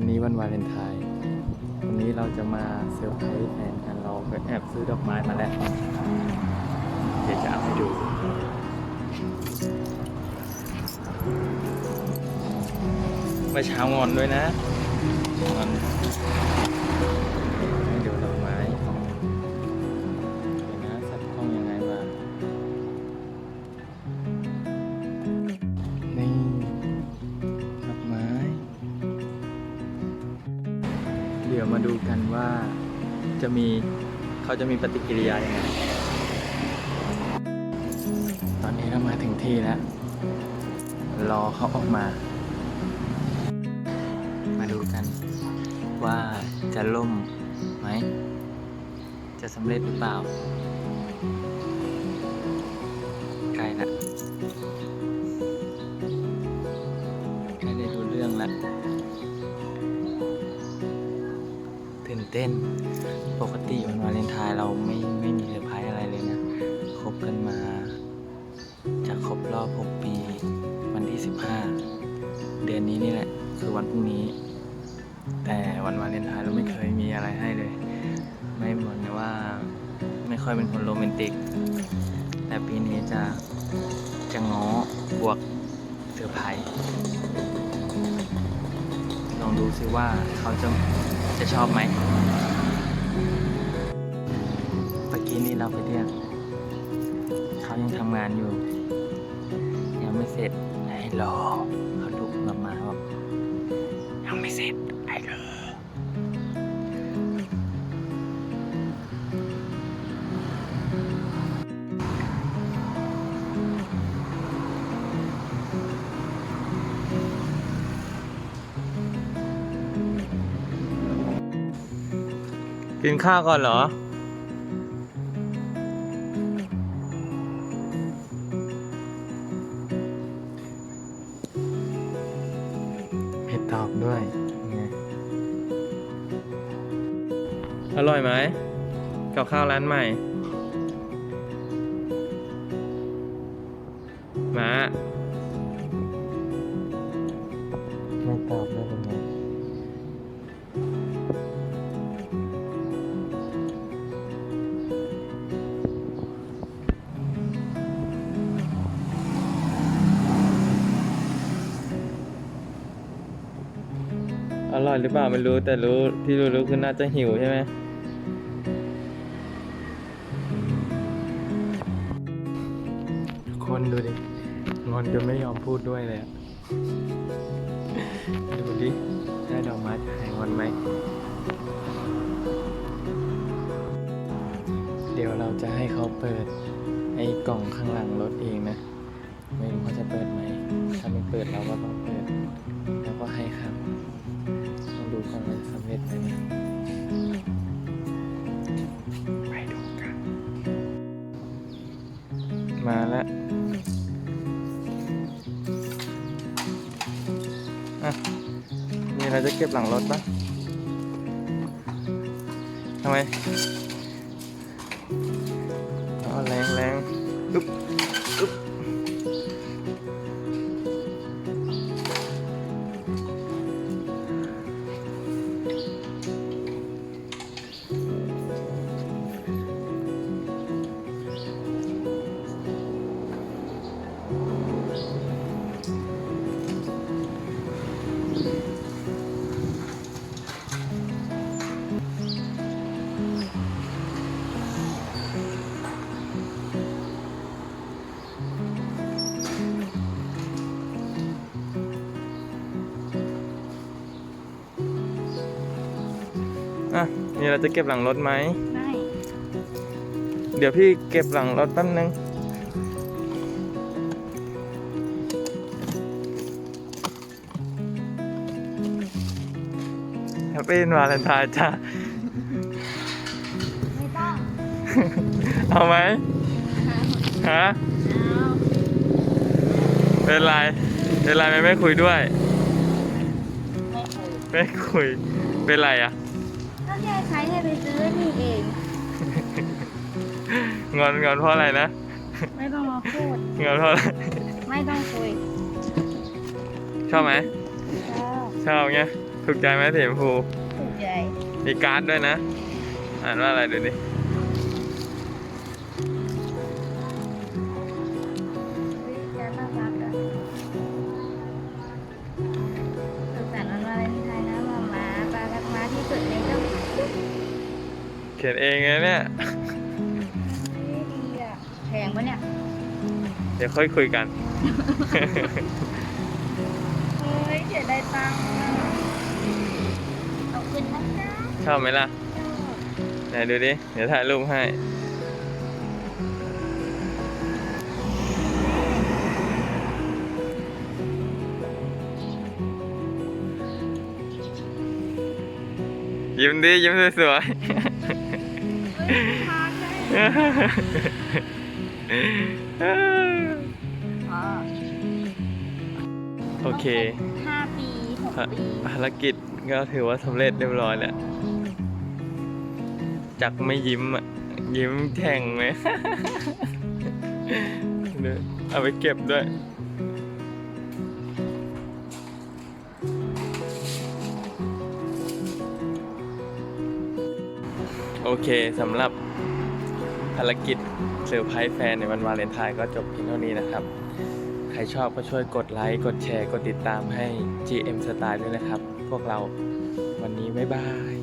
วันนี้วันวาเลนไทน์ วันนี้เราจะมาเซอร์ไพรส์แฟนกันเราไปแอบซื้อดอกไม้มาแล้ว เดี๋ยวจะเอาให้ดู มาเช้างอนด้วยนะงอน ยวมาดูกันว่าจะมีเขาจะมีปฏิกิริยายังไง ตอนนี้เรามาถึงที่แล้ว รอเขาออกมา มาดูกันว่าจะล่มไหม จะสำเร็จหรือเปล่า ใกล้ละ เต้น ปกติวันวาเลนไทน์เราไม่ไม่มีเซอร์ไพรส์อะไรเลยนะคบกันมา จะครบรอบ 6 ปี วันที่ 15 เดือนนี้นี่แหละ คือวันพรุ่งนี้ แต่วันวาเลนไทน์เราไม่เคยมีอะไรให้เลย ไม่เหมือนว่าไม่ค่อยเป็นคนโรแมนติก แต่ปีนี้จะจะง้อบวกเซอร์ไพรส์ ลองดูซิว่าเขาจะจะชอบไหมตะกี้นี่เราไปเรียกเขายังทำงานอยู่ ยังไม่เสร็จไอ้รอเขาลุกลับมาบอกยังไม่เสร็จไอ้รอ กินข้าวก่อนเหรอ เผ็ดตอบด้วยไงอร่อยไหมกับข้าวร้านใหม่ ร่อยหรือเปล่าไม่รู้แต่รู้ที่รู้รู้คือน่าจะหิวใช่ไหมคนดูดิงอนจนไม่ยอมพูดด้วยเลยอะดูดิได้ดอกไม้จะหายงอนไหมเดี๋ยวเราจะให้เขาเปิดไอ้กล่องข้างหลังรถเองนะ ไม่รู้เขาจะเปิดไหม ถ้าไม่เปิดเราก็ต้องเปิด แล้วก็ให้ครับ ดูก่อนว่าจะสำเร็จไหมไปดูกัน มาแล้วมีอะไรจะเก็บหลังรถปะทำไมอ๋อแรงแรงอึ๊บ อะมีอะไรจะเก็บหลังรถไหม ไม่เดี๋ยวพี่เก็บหลังรถแป๊บนึง แฮปปี้วาเลนไทน์จ้าไม่ต้องเอาไหมเอาฮะเป็นไร เป็นไรไม่ไม่คุยด้วย ไม่คุย ไม่คุย เป็นไรอะ เอง งอนงอนเพราะอะไรนะ ไม่ต้องมาพูด งอนเพราะอะไร ไม่ต้องคุยชอบไหม ชอบชอบไงชถูกใจไหมสีชมพูถูกใจมีการ์ดด้วยนะ อ่านว่าอะไรดูดิ เขียนเองไงเนี่ย ไม่ดีอะแพงปะเนี่ยเดี๋ยวค่อยคุยกัน เฮ้ยเสียดายตังค์อะขอบคุณนะจ๊ะชอบไหมล่ะ ไหนดูดิ เดี๋ยวถ่ายรูปให้ ยิ้มดิยิ้มสวยเฮ้ยพาได้ๆอ๋อ โอเคห้าปีหกปีภารกิจก็ถือว่าสำเร็จเรียบร้อยแล้วจากไม่ยิ้มอะ ยิ้มแข่งไหมเดี๋ยวเอาไปเก็บด้วย โอเคสำหรับภารกิจเซอร์ไพรส์แฟนในวันวาเลนไทน์ก็จบเพียงเท่านี้นะครับ ใครชอบก็ช่วยกดไลค์กดแชร์ กดติดตามให้ GM Style ด้วยนะครับ พวกเราวันนี้บ๊ายบาย